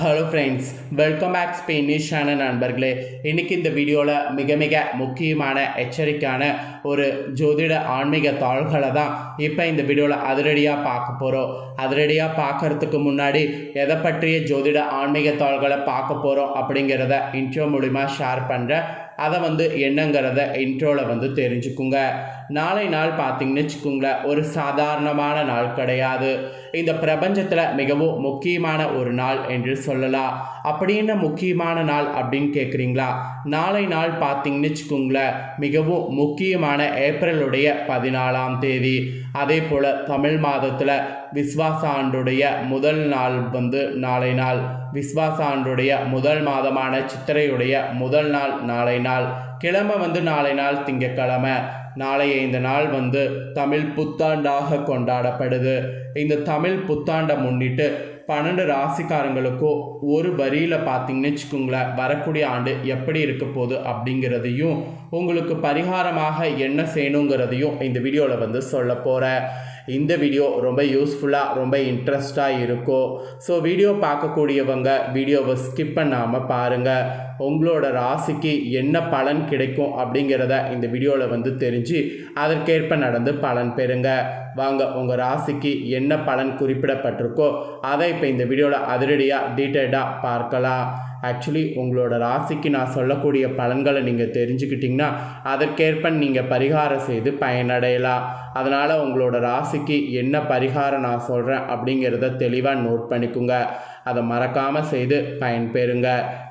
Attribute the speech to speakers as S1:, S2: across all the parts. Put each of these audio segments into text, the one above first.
S1: Hello friends welcome back ஸ்பெயினிஷான நண்பர்களே. இன்றைக்கி இந்த வீடியோவில் மிக மிக முக்கியமான எச்சரிக்கையான ஒரு ஜோதிட ஆன்மீக தாள்களை தான் இப்போ இந்த வீடியோவில் அதிரடியாக பார்க்க போகிறோம் அதிரடியாக பார்க்கறதுக்கு முன்னாடி எதை பற்றிய ஜோதிட ஆன்மீக தாள்களை பார்க்க போகிறோம் அப்படிங்கிறத இன்ட்ரோ மூலிமா ஷேர் பண்ணுறேன் அதை வந்து என்னங்கிறத இன்ட்ரோவில் வந்து தெரிஞ்சுக்குங்க. நாளை நாள் பார்த்தீங்கன்னு வச்சுக்கோங்களேன் ஒரு சாதாரணமான நாள் கிடையாது. இந்த பிரபஞ்சத்தில் மிகவும் முக்கியமான ஒரு நாள் என்று சொல்லலாம். அப்படின்னு முக்கியமான நாள் அப்படின்னு கேட்குறீங்களா நாளை நாள் பார்த்தீங்கன்னு வச்சுக்கோங்களேன் மிகவும் முக்கியமான ஏப்ரலுடைய பதினாலாம் தேதி. அதே போல் தமிழ் மாதத்தில் விஸ்வாச ஆண்டுடைய முதல் நாள் வந்து நாளை நாள். விஸ்வாச ஆண்டுடைய முதல் மாதமான சித்திரையுடைய முதல் நாள் நாளை நாள். கிழமை வந்து நாளை நாள் திங்கக்கிழமை நாளைய இந்த நாள் வந்து தமிழ் புத்தாண்டாக கொண்டாடப்படுது. இந்த தமிழ் புத்தாண்டை முன்னிட்டு பன்னெண்டு ராசிக்காரங்களுக்கும் ஒரு வரியில் பார்த்தீங்கன்னு வச்சுக்கோங்களேன் வரக்கூடிய ஆண்டு எப்படி இருக்க போகுது அப்படிங்கிறதையும் உங்களுக்கு பரிகாரமாக என்ன செய்யணுங்கிறதையும் இந்த வீடியோவில் வந்து சொல்ல போகிறேன் இந்த வீடியோ ரொம்ப யூஸ்ஃபுல்லாக ரொம்ப இன்ட்ரெஸ்டாக இருக்கும் ஸோ வீடியோ பார்க்கக்கூடியவங்க வீடியோவை ஸ்கிப் பண்ணாமல் பாருங்கள் உங்களோட ராசிக்கு என்ன பலன் கிடைக்கும் அப்படிங்கிறத இந்த வீடியோவில் வந்து தெரிஞ்சு அதற்கேற்ப நடந்து பலன் பெறுங்க. வாங்க உங்கள் ராசிக்கு என்ன பலன் குறிப்பிடப்பட்டிருக்கோ அதை இப்போ இந்த வீடியோவில் அதிரடியாக டீட்டெயில்டாக பார்க்கலாம். ஆக்சுவலி உங்களோட ராசிக்கு நான் சொல்லக்கூடிய பலன்களை நீங்கள் தெரிஞ்சுக்கிட்டிங்கன்னா அதற்கேற்ப நீங்கள் பரிகாரம் செய்து பயனடையலாம். அதனால் உங்களோட ராசிக்கு என்ன பரிகாரம் நான் சொல்கிறேன் அப்படிங்கிறத தெளிவாக நோட் பண்ணிக்கோங்க. அதை மறக்காமல் செய்து பயன்பெறுங்க.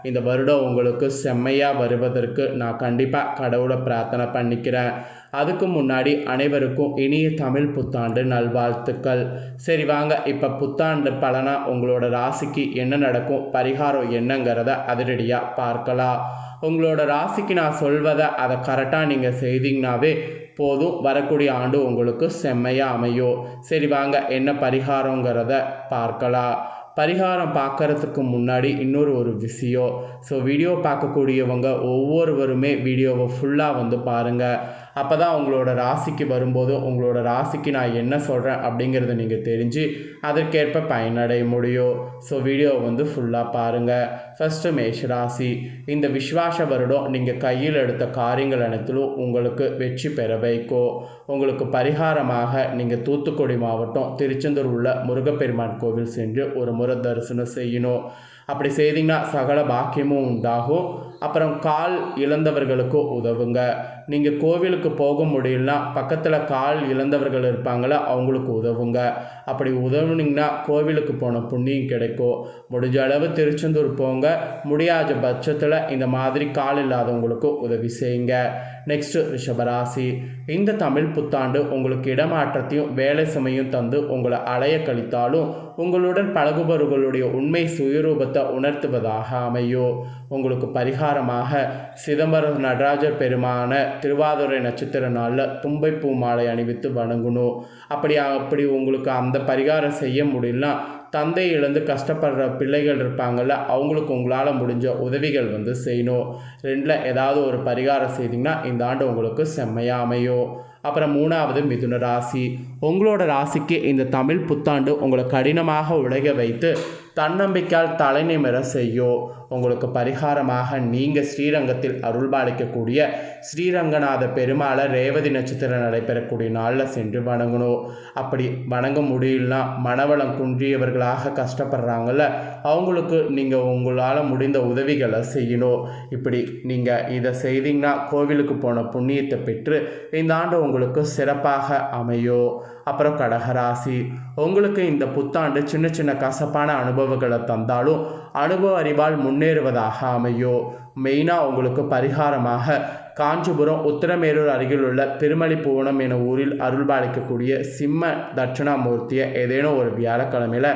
S1: இந்த வருடம் உங்களுக்கு செம்மையாக வருவதற்கு நான் கண்டிப்பாக கடவுளை பிரார்த்தனை பண்ணிக்கிறேன். அதுக்கு முன்னாடி அனைவருக்கும் இனிய தமிழ் புத்தாண்டு நல்வாழ்த்துக்கள். சரி வாங்க. இப்போ புத்தாண்டு பலனாக உங்களோட ராசிக்கு என்ன நடக்கும் பரிகாரம் என்னங்கிறத அதிரடியாக பார்க்கலாம். உங்களோட ராசிக்கு நான் சொல்வதை அதை கரெக்டாக நீங்கள் செய்தீங்கனாவே போதும். வரக்கூடிய ஆண்டு உங்களுக்கு செம்மையாக அமையும். சரி வாங்க. என்ன பரிகாரங்கிறத பார்க்கலாம். பரிகாரம் பார்க்கறதுக்கு முன்னாடி இன்னொரு ஒரு விஷயம். ஸோ வீடியோ பார்க்கக்கூடியவங்க ஒவ்வொருவருமே வீடியோவை ஃபுல்லாக வந்து பாருங்கள் அப்போ தான் உங்களோட ராசிக்கு வரும்போது உங்களோட ராசிக்கு நான் என்ன சொல்கிறேன் அப்படிங்கிறத நீங்கள் தெரிஞ்சு அதற்கேற்ப பயனடைய முடியும். ஸோ வீடியோவை வந்து ஃபுல்லாக பாருங்கள் ஃபஸ்ட்டு மேஷ ராசி. இந்த விஸ்வாச வருடம் நீங்கள் கையில் எடுத்த காரியங்கள் அனைத்திலும் உங்களுக்கு வெற்றி பெற வைக்கும். உங்களுக்கு பரிகாரமாக நீங்கள் தூத்துக்குடி மாவட்டம் திருச்செந்தூர் உள்ள முருகப்பெருமான் கோவில் சென்று ஒரு முறை தரிசனம் செய்யணும். அப்படி செய்தீங்கன்னா சகல பாக்கியமும் உண்டாகும். அப்புறம் கால் இழந்தவர்களுக்கும் உதவுங்க. நீங்கள் கோவிலுக்கு போக முடியலனா பக்கத்தில் கால் இழந்தவர்கள் இருப்பாங்கள அவங்களுக்கு உதவுங்க. அப்படி உதவுனீங்கன்னா கோவிலுக்கு போன புண்ணியம் கிடைக்கும். முடிஞ்ச அளவு திருச்செந்தூர் போங்க. முடியாத பட்சத்தில் இந்த மாதிரி கால் இல்லாதவங்களுக்கு உதவி செய்யுங்க. நெக்ஸ்ட்டு ரிஷபராசி. இந்த தமிழ் புத்தாண்டு உங்களுக்கு இடமாற்றத்தையும் வேலை சுமையும் தந்து உங்களை அலைய கழித்தாலும் உங்களுடன் பழகுபவர்களுடைய உண்மை சுயரூபத்தை உணர்த்துவதாக அமையும். உங்களுக்கு பரிகாரம் பரிகாரமாக சிதம்பரம் நடராஜர் பெருமான திருவாதுரை நட்சத்திர நாளில் தும்பை பூ மாலை அணிவித்து வணங்கணும் அப்படி அப்படி உங்களுக்கு அந்த பரிகாரம் செய்ய முடியலனா தந்தை இழந்து கஷ்டப்படுற பிள்ளைகள் இருப்பாங்கள்ல அவங்களுக்கு உங்களால் முடிஞ்ச உதவிகள் வந்து செய்யணும். ரெண்டில் ஏதாவது ஒரு பரிகாரம் செய்திங்கன்னா இந்த ஆண்டு உங்களுக்கு செம்மையாக அமையும். அப்புறம் மூணாவது மிதுன ராசி. உங்களோட ராசிக்கு இந்த தமிழ் புத்தாண்டு உங்களை கடினமாக உழைக வைத்து தன்னம்பிக்கையால் தலைநிமிர செய்யும் உங்களுக்கு பரிகாரமாக நீங்கள் ஸ்ரீரங்கத்தில் அருள்பாலிக்கக்கூடிய ஸ்ரீரங்கநாத பெருமாளை ரேவதி நட்சத்திரம் நடைபெறக்கூடிய நாளில் சென்று வணங்கணும். அப்படி வணங்க முடியலனா மனவளம் குன்றியவர்களாக கஷ்டப்படுறாங்கல்ல அவங்களுக்கு நீங்கள் உங்களால் முடிந்த உதவிகளை செய்யணும். இப்படி நீங்கள் இதை செய்தீங்கன்னா கோவிலுக்கு போன புண்ணியத்தை பெற்று இந்த ஆண்டு உங்களுக்கு சிறப்பாக அமையும். அப்புறம் கடகராசி உங்களுக்கு இந்த புத்தாண்டு சின்ன சின்ன கசப்பான அனுபவங்களை தந்தாலும் அனுபவ அறிவால் முன்னேறுவதாக அமையும். மெயினாக உங்களுக்கு பரிகாரமாக காஞ்சிபுரம் உத்தரமேரூர் அருகில் உள்ள திருமலிபுவனம் என ஊரில் அருள்பாலிக்கக்கூடிய சிம்ம தட்சிணாமூர்த்தியை ஏதேனும் ஒரு வியாழக்கிழமையில்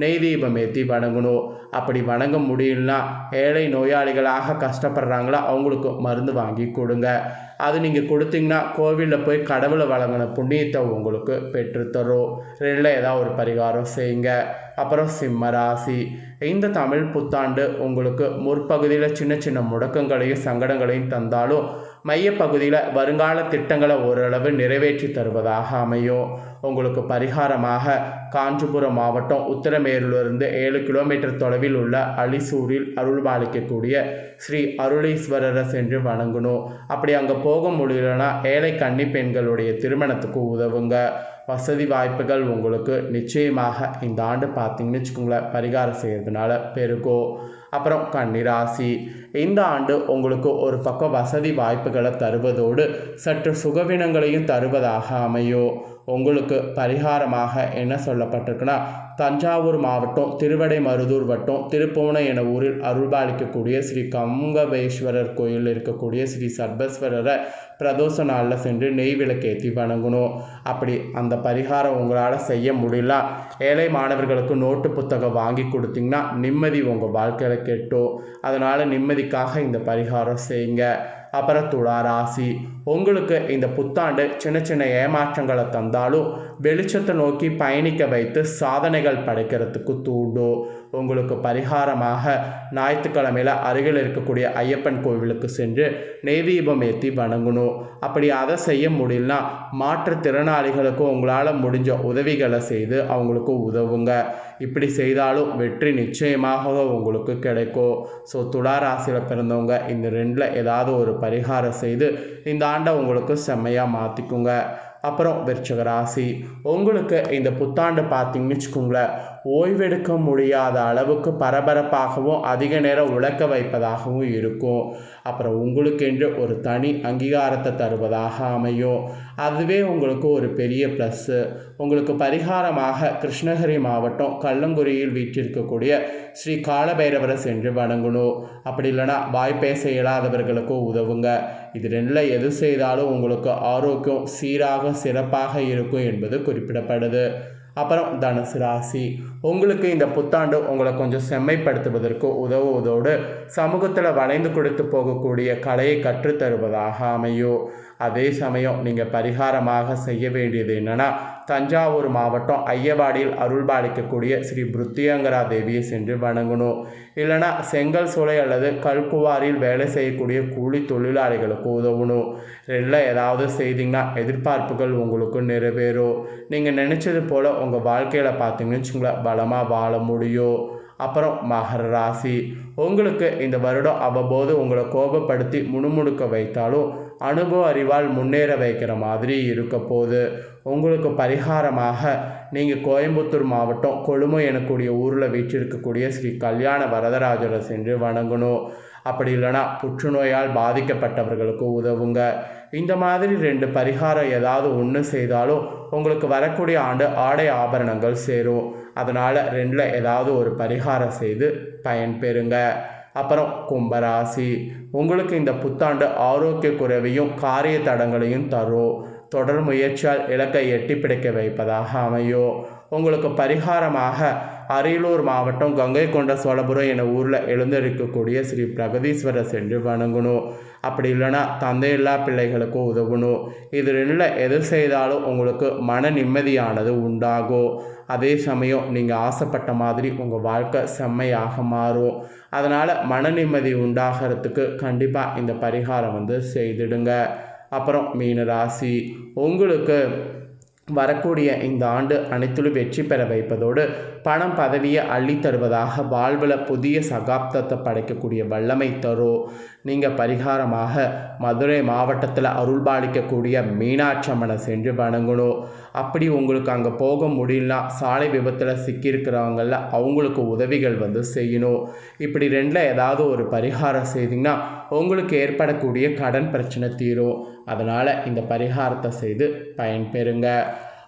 S1: நெய் தீபம் ஏற்றி வணங்கணும். அப்படி வணங்க முடியலனா ஏழை நோயாளிகளாக கஷ்டப்படுறாங்களோ அவங்களுக்கு மருந்து வாங்கி கொடுங்க. அது நீங்கள் கொடுத்தீங்கன்னா கோவிலில் போய் கடவுளை வழங்கின புண்ணியத்தை உங்களுக்கு பெற்றுத்தரும் ரெண்டில் ஏதாவது ஒரு பரிகாரம் செய்யுங்க. அப்புறம் சிம்ம ராசி. இந்த தமிழ் புத்தாண்டு உங்களுக்கு முற்பகுதியில் சின்ன சின்ன முடக்கங்களையும் சங்கடங்களையும் தந்தாலும் மையப்பகுதியில் வருங்கால திட்டங்களை ஓரளவு நிறைவேற்றி தருவதாக அமையும். உங்களுக்கு பரிகாரமாக காஞ்சிபுரம் மாவட்டம் உத்தரமேரூரிலிருந்து ஏழு கிலோமீட்டர் தொலைவில் உள்ள அலிசூரில் அருள்பாலிக்கக்கூடிய ஸ்ரீ அருளீஸ்வரரை சென்று வணங்கணும். அப்படி அங்கே போக முடியலன்னா ஏழை கன்னி பெண்களுடைய திருமணத்துக்கு உதவுங்க. வசதி வாய்ப்புகள் உங்களுக்கு நிச்சயமாக இந்த ஆண்டு பார்த்தீங்கன்னு வச்சுக்கோங்களேன் பரிகாரம் செய்கிறதுனால பெருகும் அப்புறம் கன்னிராசி இந்த ஆண்டு உங்களுக்கு ஒரு பக்கம் வசதி வாய்ப்புகளை தருவதோடு சற்று சுகவினங்களையும் தருவதாக அமையும். உங்களுக்கு பரிகாரமாக என்ன சொல்லப்பட்டிருக்குன்னா தஞ்சாவூர் மாவட்டம் திருவடைமருதூர் வட்டம் திருப்போணம் என ஊரில் அருள்பாலிக்கக்கூடிய ஸ்ரீ கங்கபேஸ்வரர் கோயிலில் இருக்கக்கூடிய ஸ்ரீ சர்பஸ்வரரை பிரதோஷ நாளில் சென்று நெய் விளக்கேற்றி வணங்கணும். அப்படி அந்த பரிகாரம் உங்களால் செய்ய முடியல. ஏழை மாணவர்களுக்கு நோட்டு புத்தகம் வாங்கி கொடுத்தீங்கன்னா நிம்மதி உங்கள் வாழ்க்கையில் கெட்டும். அதனால் நிம்மதிக்காக இந்த பரிகாரம் செய்யுங்க. அப்புறம் துலா ராசி. உங்களுக்கு இந்த புத்தாண்டு சின்ன சின்ன ஏமாற்றங்களை தந்தாலும் வெளிச்சத்தை நோக்கி பயணிக்க வைத்து சாதனைகள் படைக்கிறதுக்கு தூண்டும். உங்களுக்கு பரிகாரமாக ஞாயிற்றுக்கிழமையில் அருகில் இருக்கக்கூடிய ஐயப்பன் கோவிலுக்கு சென்று நெய்தீபம் ஏற்றி வணங்கணும். அப்படி அதை செய்ய முடியலனா மாற்றுத்திறனாளிகளுக்கு உங்களால் முடிஞ்ச உதவிகளை செய்து அவங்களுக்கு உதவுங்க. இப்படி செய்தாலும் வெற்றி நிச்சயமாக உங்களுக்கு கிடைக்கும். ஸோ துளாராசியில் பிறந்தவங்க இந்த ரெண்டில் ஏதாவது ஒரு பரிகாரம் செய்து இந்த ஆண்டை உங்களுக்கு செம்மையாக மாற்றிக்குங்க அப்புறம் விருச்சக ராசி. உங்களுக்கு இந்த புத்தாண்டு பார்த்தீங்கன்னு வச்சுக்கோங்களேன் ஓய்வெடுக்க முடியாத அளவுக்கு பரபரப்பாகவும் அதிக நேரம் உழைக்க வைப்பதாகவும் இருக்கும். அப்புறம் உங்களுக்கென்று ஒரு தனி அங்கீகாரத்தை தருவதாக அமையும். அதுவே உங்களுக்கு ஒரு பெரிய ப்ளஸ்ஸு உங்களுக்கு பரிகாரமாக கிருஷ்ணகிரி மாவட்டம் கள்ளங்குறியில் வீற்றிருக்கக்கூடிய ஸ்ரீ காலபைரவரை சென்று வணங்கணும். அப்படி இல்லைனா வாய் பேச இயலாதவர்களுக்கும் உதவுங்க. இது ரெண்டில் எது செய்தாலும் உங்களுக்கு ஆரோக்கியம் சீராக சிறப்பாக இருக்கும் என்பது குறிப்பிடப்படுது. அப்புறம் தனுசு ராசி. உங்களுக்கு இந்த புத்தாண்டு உங்களை கொஞ்சம் செம்மைப்படுத்துவதற்கு உதவுவதோடு சமூகத்தில் வளைந்து கொடுத்து போகக்கூடிய கலையை கற்றுத்தருவதாக அமையும். அதே சமயம் நீங்கள் பரிகாரமாக செய்ய வேண்டியது என்னென்னா தஞ்சாவூர் மாவட்டம் ஐயவாடியில் அருள்பாலிக்கக்கூடிய ஸ்ரீ புருத்தியங்கரா தேவியை சென்று வணங்கணும். இல்லைனா செங்கல் சூளை அல்லது கல்குவாரில் வேலை செய்யக்கூடிய கூலி தொழிலாளிகளுக்கு உதவணும். ரெண்டில் ஏதாவது செய்தீங்கன்னா எதிர்பார்ப்புகள் உங்களுக்கு நிறைவேறும். நீங்கள் நினச்சது போல் உங்கள் வாழ்க்கையில் பார்த்தீங்கன்னு வச்சுங்களேன் பலமாக வாழ முடியும். அப்புறம் மகர ராசி. உங்களுக்கு இந்த வருடம் அவ்வப்போது உங்களை கோபப்படுத்தி முணுமுணுக்க வைத்தாலும் அனுபவ அறிவால் முன்னேற வைக்கிற மாதிரி இருக்க போது உங்களுக்கு பரிகாரமாக நீங்கள் கோயம்புத்தூர் மாவட்டம் கொழுமை எனக்கூடிய ஊரில் வீற்றிருக்கக்கூடிய ஸ்ரீ கல்யாண வரதராஜரை சென்று வணங்கணும். அப்படி இல்லைனா புற்றுநோயால் பாதிக்கப்பட்டவர்களுக்கு உதவுங்க. இந்த மாதிரி ரெண்டு பரிகாரம் ஏதாவது ஒன்று செய்தாலும் உங்களுக்கு வரக்கூடிய ஆண்டு ஆடை ஆபரணங்கள் சேரும். அதனால் ரெண்டில் ஏதாவது ஒரு பரிகாரம் செய்து பயன்பெறுங்க. அப்புறம் கும்பராசி. உங்களுக்கு இந்த புத்தாண்டு ஆரோக்கிய குறைவையும் காரிய தடங்களையும் தரும் தொடர் முயற்சியால் இலக்கை எட்டி பிடிக்க வைப்பதாக அமையும் உங்களுக்கு பரிகாரமாக அரியலூர் மாவட்டம் கங்கை கொண்ட சோழபுரம் என ஊரில் எழுந்திருக்கக்கூடிய ஸ்ரீ பிரகதீஸ்வரர் சென்று வணங்கணும். அப்படி இல்லைன்னா தந்தையில்லா பிள்ளைகளுக்கும் உதவணும். இது ரெண்டில் எது செய்தாலும் உங்களுக்கு மன நிம்மதியானது உண்டாகும். அதே சமயம் நீங்கள் ஆசைப்பட்ட மாதிரி உங்கள் வாழ்க்கை செம்மையாக மாறும். அதனால் மன நிம்மதி உண்டாகிறதுக்கு கண்டிப்பாக இந்த பரிகாரம் வந்து செய்திடுங்க. அப்புறம் மீன ராசி உங்களுக்கு வரக்கூடிய இந்த ஆண்டு அனைத்திலும் வெற்றி பெற வைப்பதோடு பணம் பதவியை அள்ளித்தருவதாக வாழ்வில் புதிய சகாப்தத்தை படைக்கக்கூடிய வல்லமை தரும். நீங்கள் பரிகாரமாக மதுரை மாவட்டத்தில் அருள்பாலிக்கக்கூடிய மீனாட்சி அம்மனை சென்று வணங்கணும். அப்படி உங்களுக்கு அங்கே போக முடியலனா சாலை விபத்தில் சிக்கியிருக்கிறவங்கள அவங்களுக்கு உதவிகள் வந்து செய்யணும். இப்படி ரெண்டில் ஏதாவது ஒரு பரிகாரம் செய்திங்கன்னா உங்களுக்கு ஏற்படக்கூடிய கடன் பிரச்சனை தீரும். அதனால் இந்த பரிகாரத்தை செய்து பயன்பெறுங்க.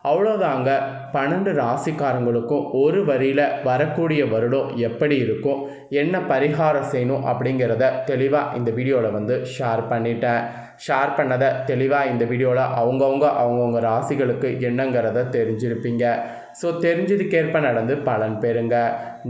S1: அவ்வளோதாங்க பன்னெண்டு ராசிக்காரங்களுக்கும் ஒரு வரியில் வரக்கூடிய வருடம் எப்படி இருக்கும்? என்ன பரிகாரம் செய்யணும் அப்படிங்கிறத தெளிவாக இந்த வீடியோவில் வந்து ஷேர் பண்ணிட்டேன். ஷேர் பண்ணதை தெளிவாக இந்த வீடியோவில் அவங்கவுங்க அவங்கவுங்க ராசிகளுக்கு என்னங்கிறத தெரிஞ்சிருப்பீங்க. ஸோ தெரிஞ்சதுக்கேற்ப நடந்து பலன் பெறுங்க.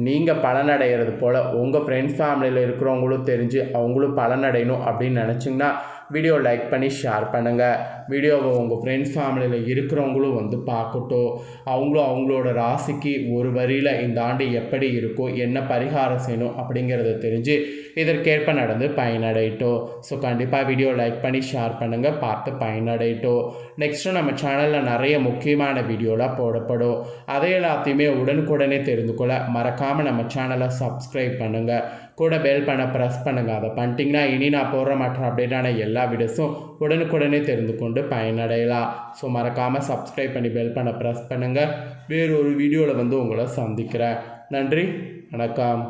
S1: நீங்கள் பலனடைகிறது போல் உங்கள் ஃப்ரெண்ட்ஸ் ஃபேமிலியில் இருக்கிறவங்களும் தெரிஞ்சு அவங்களும் பலனடையணும் அப்படின்னு நினச்சிங்கன்னா வீடியோ லைக் பண்ணி ஷேர் பண்ணுங்கள் வீடியோவை உங்கள் ஃப்ரெண்ட்ஸ் ஃபேமிலியில் இருக்கிறவங்களும் வந்து பார்க்கட்டும். அவங்களும் அவங்களோட ராசிக்கு ஒரு வரியில் இந்த ஆண்டு எப்படி இருக்கோ என்ன பரிகாரம் செய்யணும் அப்படிங்கிறத தெரிஞ்சு இதற்கேற்ப நடந்து பயனடையட்டும். ஸோ கண்டிப்பாக வீடியோ லைக் பண்ணி ஷேர் பண்ணுங்கள் பார்த்து பயனடையட்டும். நெக்ஸ்ட்டு நம்ம சேனலில் நிறைய முக்கியமான வீடியோலாம் போடப்படும். அதை எல்லாத்தையுமே உடனுக்குடனே தெரிந்து கொள்ள மறக்காமல் நம்ம சேனலை சப்ஸ்கிரைப் பண்ணுங்கள் கூட பெல் பண்ண ப்ரெஸ் பண்ணுங்கள் அதை பண்ணிட்டீங்கன்னா இனி நான் போடுற மாட்டேன் அப்டேட்டான எல்லா வீடியோஸும் உடனுக்குடனே தெரிந்து கொண்டு பயனடையலாம். ஸோ மறக்காமல் சப்ஸ்கிரைப் பண்ணி பெல் பண்ண ப்ரெஸ் பண்ணுங்கள் வேறொரு வீடியோவில் வந்து உங்களை சந்திக்கிறேன். நன்றி வணக்கம்.